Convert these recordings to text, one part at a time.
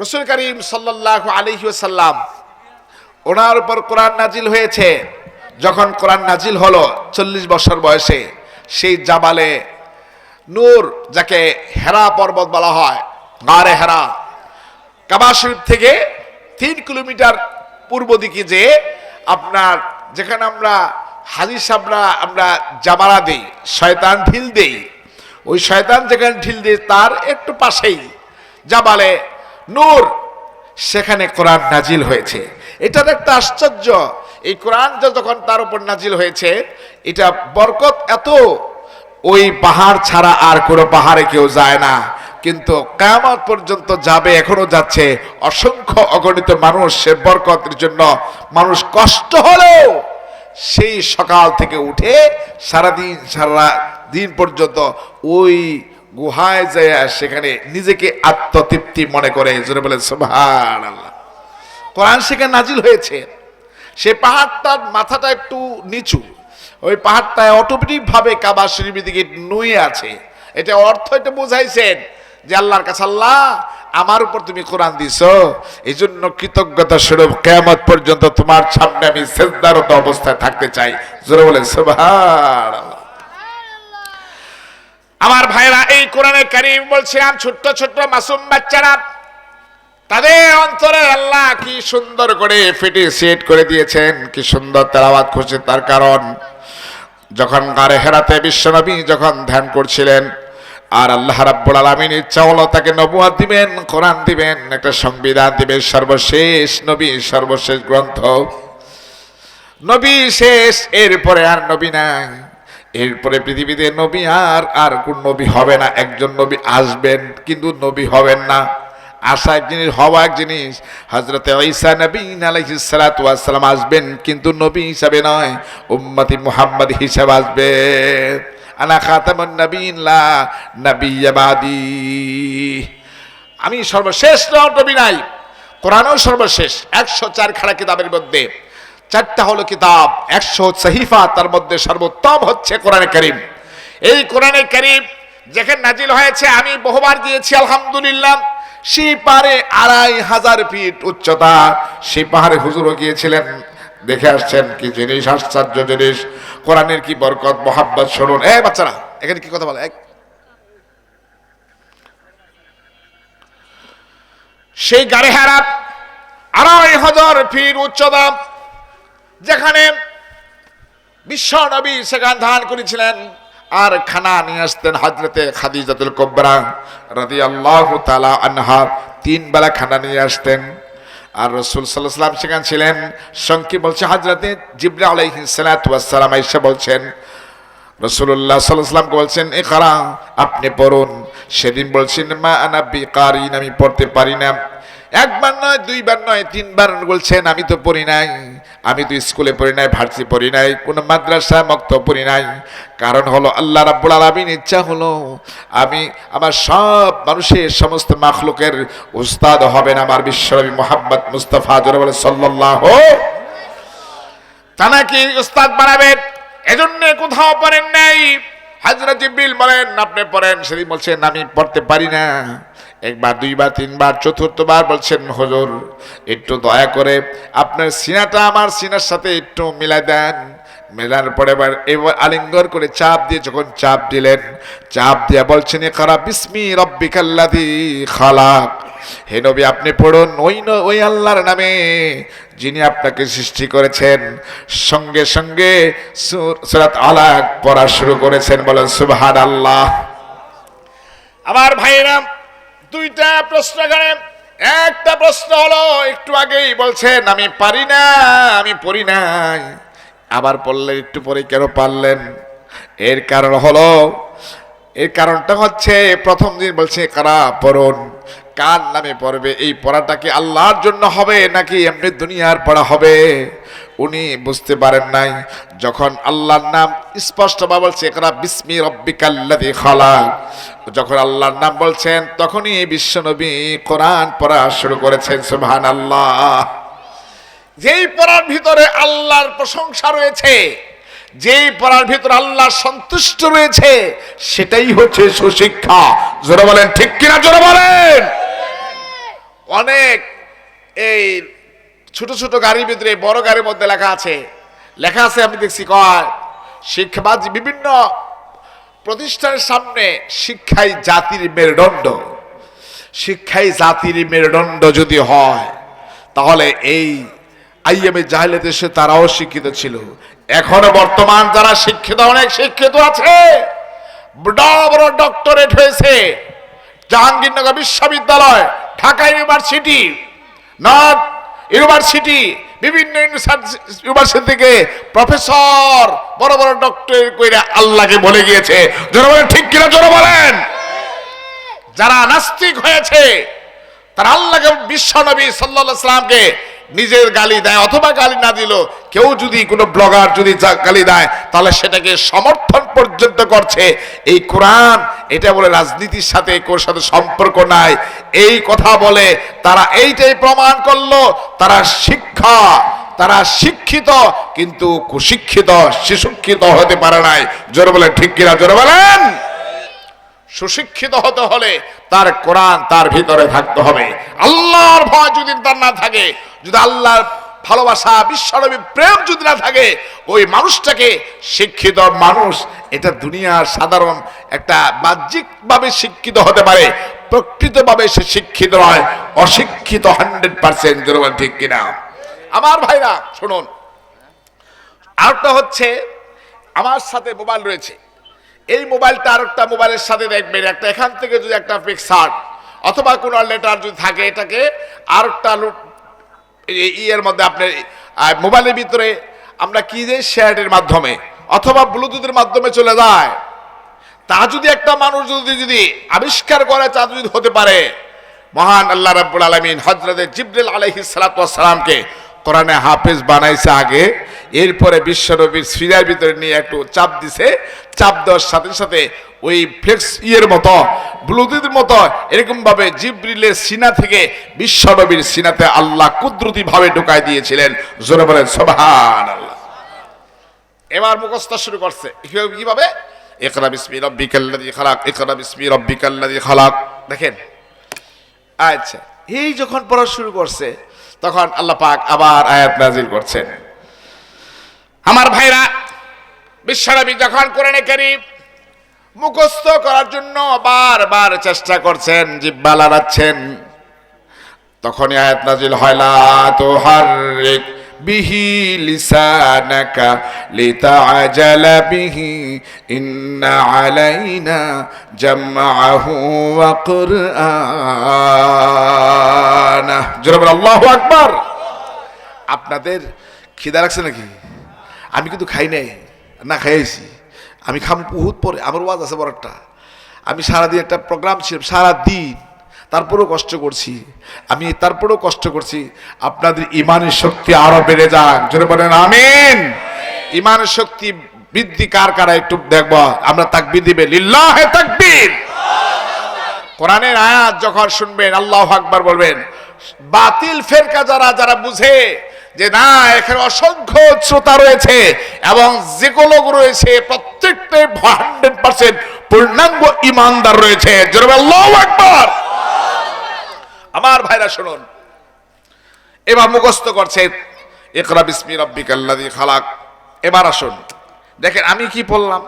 রসুল করিম সাল্লাহ আলহিসাল্লাম ওনার উপর কোরআন নাজিল হয়েছে। যখন কোরআন নাজিল হলো চল্লিশ বছর বয়সে, সেই জাবালে নূর, যাকে হেরা পর্বত বলা হয়, গারে হেরা, কাবা শরীফ থেকে তিন কিলোমিটার পূর্ব দিকে যে আপনার, যেখানে আমরা হাজি সাবরা আমরা জামারা দিই, শয়তান ঢিল দেই, ওই শয়তান যেখানে ঢিল দেয় তার একটু পাশেই জাবালে নূর, সেখানে কোরআন নাজিল হয়েছে। এটার একটা আশ্চর্য, এই কোরআন যখন তার উপর নাজিল হয়েছে, এটা বরকত এত। ওই পাহাড় ছাড়া আর কোনো পাহাড়ে কেউ যায় না। কিন্তু কামত পর্যন্ত যাবে, এখনও যাচ্ছে। অসংখ্য অগণিত মানুষ সে বরকতের জন্য মানুষ কষ্ট হলেও সেই সকাল থেকে উঠে সারাদিন, সারা দিন পর্যন্ত ওই গুহায় যায় সেখানে নিজেকে আত্মতৃপ্তি মনে করে। জোরে বলে সুবহান আল্লাহ কোরআন সেখানে নাজিল হয়েছে। সে পাহাড়টার মাথাটা একটু নিচু। ওই পাহাড়টায় অটোমেটিক ভাবে কাবা শরীফের দিকে নুয়ে আছে। এটা অর্থ এটা বোঝাইছেন যে আল্লাহর কাছে, আল্লাহ, আমার উপর তুমি কোরআন দিছ। এই জন্য কৃতজ্ঞতা স্বরূপ কেমত পর্যন্ত তোমার সামনে আমি সেজদারত অবস্থায় থাকতে চাই। জোরে বলে সুবহান আমার ভাইরা এই কোরআনে কারিম বলছিলাম, ছোট্ট ছোট্ট মাসুম বাচ্চারা, তাদের অন্তরে আল্লাহ কি সুন্দর করে ফিটি সেট করে দিয়েছেন, কি সুন্দর তেলাওয়াত করছে তার কারণ, যখন গারে হেরাতে বিশ্বনবী যখন ধ্যান করছিলেন, আর আল্লাহ রাব্বুল আলামিন ইচ্ছা হলো তাকে নবুয়াত দিবেন, কোরআন দিবেন, একটা সংবিধান দিবেন, সর্বশেষ নবী, সর্বশেষ গ্রন্থ। নবী শেষ, এরপরে আর নবী নাই। এরপরে পৃথিবীতে নবী আর আর কোন নবী হবে না। একজন নবী আসবেন, কিন্তু নবী হবেন না। আসা এক জিনিস হওয়া এক জিনিস হজরত ঈসা নবীন আলাইহিসসালাম আসবেন, কিন্তু নবী হিসাবে নয়, উম্মতি মুহাম্মদ হিসাবে আসবেন আনা খাতামুন নবীন, লা আমি সর্বশেষ নবী নাই, কোরআনও সর্বশেষ একশো চার খাড়া কিতাবের মধ্যে। চারটা হলো কিতাব, একশো সহিফা, তার মধ্যে সর্বোত্তম হচ্ছে কোরআনে করিম। এই কোরআনে করিম যেখানে নাজিল হয়েছে, আমি বহুবার দিয়েছি, আলহামদুলিল্লাহ সেই পারে আড়াই হাজার ফিট উচ্চতা। সেই পাহাড়ে হুজুরও গিয়েছিলেন, দেখে আসছেন কি জিনিস, আশ্চর্য জিনিস, কোরআনের কি বরকত, মোহাব্বত, শুনুন। এ বাচ্চারা, এখানে কি কথা বলে? এক। সেই গাড়ি হারাপ আড়াই হাজার ফিট উচ্চতা যেখানে বিশ্ব নবী সেখান ধান করেছিলেন আর খানা নিয়ে আসতেন হাজরতে খাদিজাতুল কবরা রাদি আল্লাহ তালা আনহা। তিন বেলা খানা নিয়ে আসতেন। আর রসুল সাল্লাম সেখানে ছিলেন। সঙ্কি বলছে হাজরতে জিবরা আলাইহিস সালাম এসে বলছেন রসুল্লাহ সাল্লামকে বলছেন এ কারা আপনি পড়ুন। সেদিন বলছেন, মা আনা বেকারিন, আমি পড়তে পারি না। একবার নয়, দুইবার নয়, তিনবার বলছেন, আমি তো পড়ি নাই। আমি তো স্কুলে পড়ি নাই, ভার্সি পড়ি নাই, কোনো মাদ্রাসা মক্ত পড়ি নাই। কারণ হলো আল্লাহ রাব্বুল আলামিন, ইচ্ছা হলো আমি আমার সব মানুষের সমস্ত মাখলুকের উস্তাদ হবেন আমার বিশ্বনবী মোহাম্মদ মুস্তফা জোরে বলে সাল্লাল্লাহু তা নাকি উস্তাদ বানাবেন? এজন্য কোথাও পড়েন নাই। হাজরত জিব্রিল বলেন, আপনি পড়েন। সেদিন বলছেন, আমি পড়তে পারি না। একবার, দুইবার, তিনবার, চতুর্থবার বলছেন, হজুর, একটু দয়া করে আপনার সিনাটা আমার সিনার সাথে একটু মিলাই দেন। মেলার পরে এবার এবার আলিঙ্গর করে চাপ দিয়ে যখন চাপ দিলেন, চাপ দিয়ে বলছেন কারা বিস্মি রব্বিকাল্লাদি খালাক। হে নবী, আপনি পড়ুন, ওই ওই আল্লাহর নামে যিনি আপনাকে সৃষ্টি করেছেন, সঙ্গে সঙ্গে সুরাত আলাক পড়া শুরু করেছেন, বলেন সুবহান আল্লাহ আমার ভাইরা দুইটা প্রশ্ন করেন একটা প্রশ্ন হলো, একটু আগেই বলছেন, আমি পারি না, আমি পড়ি নাই। আবার পড়লে একটু পরে কেন পারলেন? এর কারণ হলো, এর কারণটা হচ্ছে, প্রথম দিন বলছে কারা পড়ুন। কার নামে পড়বে? এই পড়াটা কি আল্লাহর জন্য হবে নাকি এমনি দুনিয়ার পড়া হবে? উনি বুঝতে পারেন নাই। যখন আল্লাহর নাম স্পষ্ট বা বলছে একরা বিস্মি রব্বিকাল্লাযী খালাক। যখন আল্লাহর নাম বলছেন, তখনই বিশ্বনবী কোরআন পড়া শুরু করেছেন, সুবহানাল্লাহ। যেই পড়ার ভিতরে আল্লাহর প্রশংসা রয়েছে, যেই পড়ার ভিতরে আল্লাহ সন্তুষ্ট রয়েছে, সেটাই হচ্ছে সুশিক্ষা। জোরে বলেন, ঠিক কিনা? জোরে বলেন! অনেক এই ছোট ছোট গাড়ির ভিতরে, বড় গাড়ির মধ্যে লেখা আছে। লেখা আছে, আমি দেখছি, কয়, শিক্ষাবাজ বিভিন্ন প্রতিষ্ঠানের সামনে শিক্ষাই জাতির মেরুদণ্ড। শিক্ষাই জাতির মেরুদণ্ড যদি হয়, তাহলে এই আইএমএ জাহেলে দেশে তারাও শিক্ষিত ছিল। এখনও বর্তমান যারা শিক্ষিত, অনেক শিক্ষিত আছে। বড় বড় ডক্টরেট হয়েছে। জাহাঙ্গীরনগর বিশ্ববিদ্যালয় ঢাকা ইউনিভার্সিটি, নর্থ ইউনিভার্সিটি, বিভিন্ন ইউনিভার্সিটি থেকে প্রফেসর, বড় বড় ডক্টর কইরা আল্লাহকে বলে গিয়েছে। জোরে বলেন, ঠিক কিনা জোরে বলেন? যারা নাস্তিক হয়েছে, তারা আল্লাহকে, বিশ্ব নবী সাল্লাহ সাল্লামকে নিজের গালি দেয় অথবা গালি না দিল কেউ যদি কোনো ব্লগার যদি গালি দেয়, তাহলে সেটাকে সমর্থন পর্যন্ত করছে। এই কোরআন, এটা বলে রাজনীতির সাথে কোর সাথে সম্পর্ক নাই। এই কথা বলে তারা এইটাই প্রমাণ করল, তারা শিক্ষা, তারা শিক্ষিত, কিন্তু কুশিক্ষিত, শিশুক্ষিত হতে পারে নাই। জোরে বলেন, ঠিক কিনা? জোরে বলেন! সুশিক্ষিত হতে হলে তার কোরআন তার ভিতরে থাকতে হবে। আল্লাহর ভয় যদি তার না থাকে, যদি আল্লাহর ভালোবাসা, বিশ্বনবী প্রেম যদি না থাকে, ওই মানুষটাকে শিক্ষিত মানুষ, এটা দুনিয়ার সাধারণ একটা বাহ্যিকভাবে শিক্ষিত হতে পারে, প্রকৃতভাবে সে শিক্ষিত নয়, অশিক্ষিত হান্ড্রেড পার্সেন্ট ঠিক কিনা। আমার ভাইরা, শুনুন, আরেকটা হচ্ছে, আমার সাথে মোবাইল রয়েছে। এই মোবাইলটা আর একটা মোবাইলের সাথে দেখবেন, একটা এখান থেকে যদি একটা পিকচার অথবা কোনো লেটার যদি থাকে, এটাকে লো- এই- ইয়ের মধ্যে আপনার মোবাইলের ভিতরে আমরা কি যে শেয়ারের মাধ্যমে অথবা ব্লুটুথের মাধ্যমে চলে যায়, তা যদি একটা মানুষ যদি যদি আবিষ্কার করে, তা যদি হতে পারে, মহান আল্লাহ রাব্বুল আলামিন হযরতে জিবরিল সালামকে কোরআনে হাফেজ বানাইছে আগে, এরপরে বিশ্বনবীর সিরিয়ার ভিতরে নিয়ে একটু চাপ দিছে, চাপ দেওয়ার সাথে সাথে ওই ফ্লেক্স ইয়ের মতো, ব্লুটুথের মতো এরকম ভাবে জিবরিলের সিনা থেকে বিশ্বনবীর সিনাতে আল্লাহ কুদরতি ভাবে ঢুকাই দিয়েছিলেন। জোরে বলেন, সুবহানাল্লাহ। এবার মুখস্থ শুরু করছে। কিভাবে- ইকরা বিসমি রব্বিকাল্লাযী খালাক, ইকরা বিসমি রব্বিকাল্লাযী খালাক। দেখেন। আচ্ছা এই যখন পড়া শুরু করছে তখন আল্লাহ পাক আবার আয়াত নাজিল করছেন। আমার ভাইরা, বিশ্বনবী যখন কোরআনে কারীম মুখস্থ করার জন্য বারবার চেষ্টা করছেন, জিব্বা লড়াচ্ছেন তখনই আয়াত নাজিল হয়, লা তুহাররিক লিতাআজালা বিহি, ইন্না আলাইনা জামআহু ওয়া কুরআনা। জোরে বলে আল্লাহু আকবার! আপনাদের খিদা লাগছে নাকি? আমি কিন্তু খাই নাই, না খাইছি আমি খাম বহুত পরে, আমার ওয়াজ আছে বড় একটা। আমি সারাদিন একটা প্রোগ্রাম ছিল সারা দিন তারপরেও কষ্ট করছি। আমি তারপরেও কষ্ট করছি। আপনাদের ইমানের শক্তি আরও বেড়ে যাক। জোরে বলেন, আমিন। ইমানের শক্তি বৃদ্ধি কার কারা একটু দেখব। আমরা তাকবির দিবে। লিল্লাহে তাকবীর। কোরআনের আয়াত যখন শুনবেন, আল্লাহ আকবার বলবেন, বাতিল ফেরকা যারা যারা বুঝে যে না, এখানে অসংখ্য শ্রোতা রয়েছে এবং যেগুলো রয়েছে, প্রত্যেকটাই হান্ড্রেড পার্সেন্ট পূর্ণাঙ্গ ইমানদার রয়েছে। জোরে আল্লাহ আকবার। আমার ভাইরা শুনুন। এবার মুখস্থ করছে, ইকরা বিসমি রব্বিকাল্লাযী খালাক। এবার আসুন। দেখেন, আমি কি বললাম?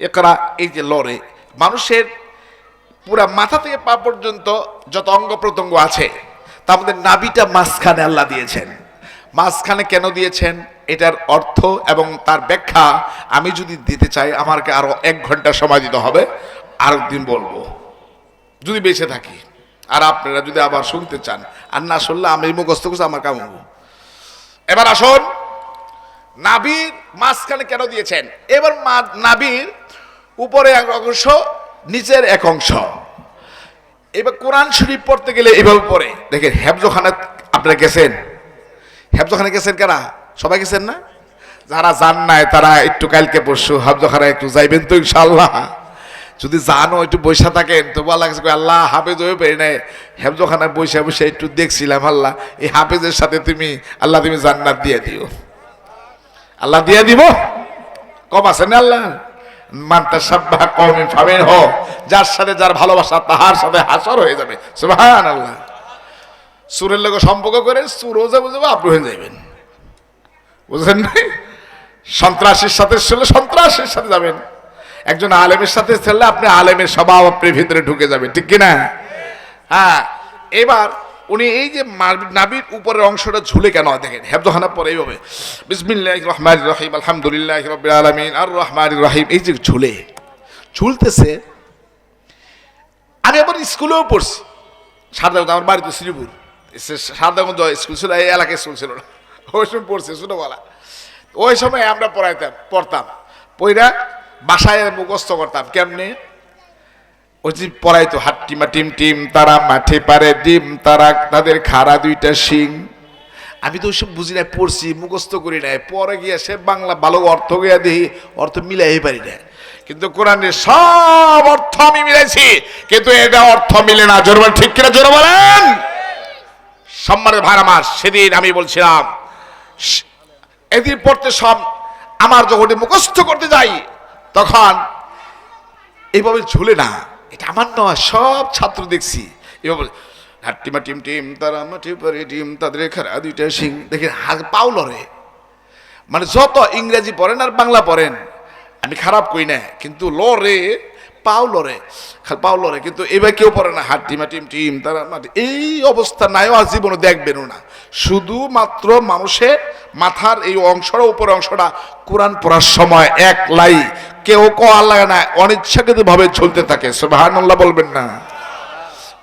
একরা এই যে লড়ে, মানুষের পুরা মাথা থেকে পা পর্যন্ত যত অঙ্গ প্রত্যঙ্গ আছে তা আমাদের নাবিটা মাঝখানে আল্লাহ দিয়েছেন। মাঝখানে কেন দিয়েছেন? এটার অর্থ এবং তার ব্যাখ্যা আমি যদি দিতে চাই আমাকে আরও এক ঘণ্টা সময় দিতে হবে। আর দিন বলব। যদি বেঁচে থাকি। আর আপনারা যদি আবার শুনতে চান, আর না শুনলে আমি মুখস্থ করছি, আমার কাম এবার আসুন, নাবির মাঝখানে কেন দিয়েছেন? এবার নাবির উপরে এক অংশ, নিচের এক অংশ। এবার কোরআন শরীফ পড়তে গেলে এভাবে পড়ে দেখেন হেফজখানে আপনারা গেছেন? হেফজখানে গেছেন কারা? সবাই গেছেন না? যারা যান নাই, তারা একটু কালকে পরশু হেফজখানে একটু যাইবেন তো ইনশাল্লাহ যদি জানো, একটু বৈশা থাকেন তো বলা লাগছে আল্লাহ, হাফেজ হয়ে পেরে নাই। হেফজখানায় বৈশা বসে একটু দেখছিলাম, আল্লাহ, এই হাফেজের সাথে তুমি, আল্লাহ, তুমি জান্নাত দিয়ে দিও। আল্লাহ দিয়ে দিব? কম আছে না আল্লাহ? মানতা সাব্বাহ কওমিন ফামিন হো, যার সাথে যার ভালোবাসা, তাহার সাথে হাসর হয়ে যাবে। সুবহান আল্লাহ সুরের লোক সম্পর্ক করে সুরও যাব যাব আপনি হয়ে যাবেন বুঝলেন সন্ত্রাসীর সাথে ছেলে সন্ত্রাসের সাথে যাবেন। একজন আলেমের সাথে ছেলে, আপনি আলেমের স্বভাব আপনার ভিতরে ঢুকে যাবেন ঠিক কিনা হ্যাঁ এবার উনি এই যে নাবির উপরের অংশটা ঝুলে কেন দেখেন? হেফজহানা পরে এইভাবে বিসমিল্লাহ রহমান রহিম, আলহামদুলিল্লাহ রবিল আলমিন আর রহমান রহিম এই যে ঝুলে, ঝুলতেছে। আমি আবার স্কুলেও পড়ছি, সারদাগঞ্জ, আমার বাড়িতে শ্রীপুর সারদাগঞ্জ স্কুল ছিল, এই এলাকায় স্কুল ছিল না, ওই সময় পড়ছে ছোটোবেলা ওই সময় আমরা পড়াইতাম, পড়তাম পইরা বাসায় মুখস্থ করতাম, কেমনে? ওই যে পড়াইতো হাট্টিমা টিম টিম, তারা মাঠে পারে ডিম, তারা তাদের খাড়া দুইটা শিং। আমি তো ওইসব বুঝি না পড়ছি, মুখস্থ করি নাই। পরে গিয়ে সে বাংলা ভালো অর্থ গিয়া দেখি, অর্থ মিলাই পারি না কিন্তু কোরআনের সব অর্থ আমি মিলাইছি, কিন্তু এটা অর্থ মিলে না। জোর ঠিক কিনা? জোর বলেন! সম্মানের ভার আমার, সেদিন আমি বলছিলাম এদিন পড়তে সব আমার যখন মুখস্থ করতে যাই তখন এইভাবে ঝুলে না। এটা আমার নয়, সব ছাত্র দেখছি। এভাবে হাট্টিমা টিম টিম তারা মাঠি পরে টিম, তাদের খারা দুইটা সিং। দেখি হাত পাও লড়ে মানে যত ইংরেজি পড়েন আর বাংলা পড়েন, আমি খারাপ কই না, কিন্তু লড়ে পাও লড়ে পাও লড়ে কিন্তু এবার কেউ পড়ে না, হাট টিমা টিম টিম তারা মাটি। এই অবস্থা নাইও আর জীবনে দেখবেনও না। শুধুমাত্র মানুষের মাথার এই অংশটা উপর অংশটা কোরআন পড়ার সময় এক লাই কেউ কোয়ার লাগে না অনিচ্ছাকৃত ভাবে ঝুলতে থাকে। সুবহানাল্লাহ বলবেন না।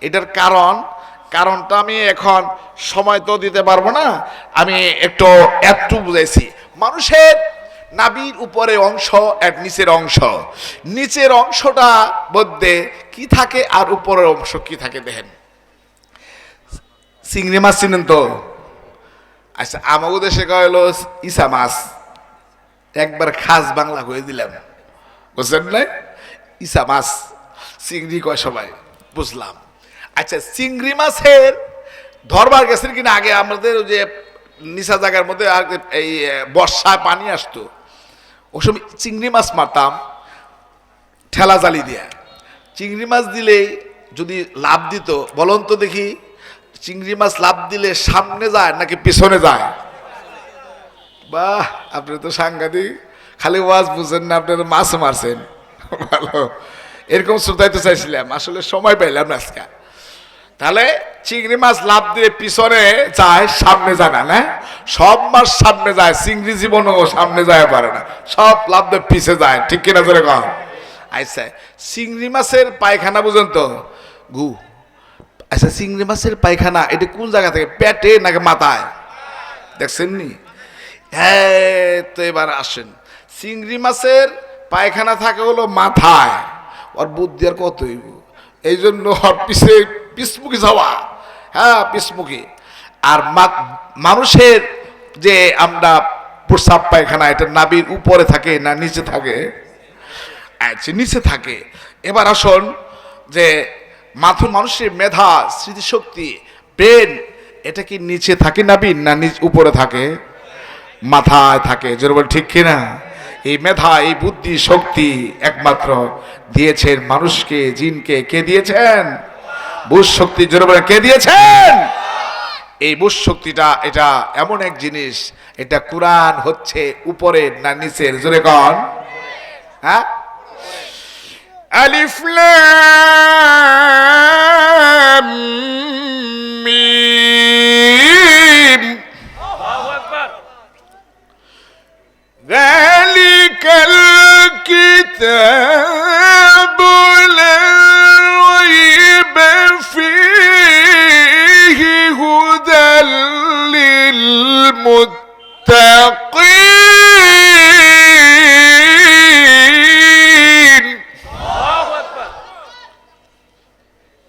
এটার কারণ, কারণটা আমি এখন সময় তো দিতে পারব না। আমি একটু একটু বুঝাইছি। মানুষের নাবির উপরে অংশ, এক নিচের অংশ। নিচের অংশটা মধ্যে কি থাকে আর উপরের অংশ কি থাকে দেখেন। চিংড়ি মাছ চিনেন তো? আচ্ছা আমাকে দেশে কয়লো ইসা মাছ। একবার খাস বাংলা হয়ে দিলাম। বুঝলেন না ইসা মাছ, চিংড়ি কয় সবাই? বুঝলাম। আচ্ছা চিংড়ি মাছের ধরবার গেছেন কিনা? আগে আমাদের যে নিশা জায়গার মধ্যে এই, বর্ষায় পানি আসতো। ওই সময় চিংড়ি মাছ মারতাম, ঠেলা জালি দিয়া। চিংড়ি মাছ দিলে যদি লাভ দিত, বলুন তো দেখি, চিংড়ি মাছ লাভ দিলে সামনে যায় নাকি পিছনে যায়? বাহ, আপনি তো সাংঘাতিক, খালি ওয়াজ বুঝেন না আপনারা মাছ মারছেন। ভালো। এরকম শ্রোতাইতে চাইছিলাম, আসলে সময় পাইলাম আজকে। তাহলে চিংড়ি মাছ লাভ দিয়ে পিছনে যায়, সামনে যায় না না? সব মাছ সামনে যায়, চিংড়ি জীবনও সামনে যায় পারে না। সব লাভ দিয়ে পিছে যায়, ঠিক কিনা ধরে কম আচ্ছা চিংড়ি মাছের পায়খানা বুঝেন তো গু আচ্ছা চিংড়ি মাছের পায়খানা, এটা কোন জায়গা থেকে? পেটে নাকি মাথায়? দেখছেন নি? হ্যাঁ তো এবার আসেন। চিংড়ি মাছের পায়খানা থাকে হলো মাথায়। ওর বুদ্ধি আর কত এই জন্য ওর পিছে পিসমুখী যাওয়া হ্যাঁ পিসমুখী। আর মানুষের যে আমরা প্রস্রাব পায়খানা, এটা নাবির উপরে থাকে না নিচে থাকে? আচ্ছা নিচে থাকে। এবার আসুন যে মাথুর মানুষের মেধা, স্মৃতিশক্তি ব্রেন এটা কি নিচে থাকে নাবিন না নিচ উপরে থাকে? মাথায় থাকে। জোর বল ঠিক কিনা? এই মেধা, এই বুদ্ধি, শক্তি একমাত্র দিয়েছেন মানুষকে, জিনকে। কে দিয়েছেন? বুঝ শক্তি জোরে বলে, কে দিয়েছেন? এই বুশ শক্তিটা এটা এমন এক জিনিস, এটা কোরআন হচ্ছে উপরের না নিচের, জোরে কন। হ্যাঁ? আলিফ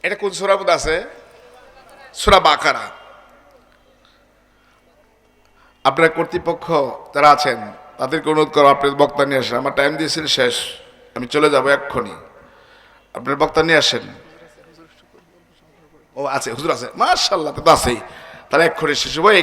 এটা কোন সুরার মধ্যে আছে? সুরা বাকারা। আপনার কর্তৃপক্ষ যারা আছেন, তাদেরকে অনুরোধ করো আপনার বক্তা নিয়ে আসেন। আমার টাইম দিয়েছিল শেষ। আমি চলে যাব এক্ষুনি। আপনার বক্তা নিয়ে আসেন। ও, আছে, হুজুর আছে। মার্শাল্লাহ তো আছেই। তাহলে এক্ষুনি শেষ হব, এই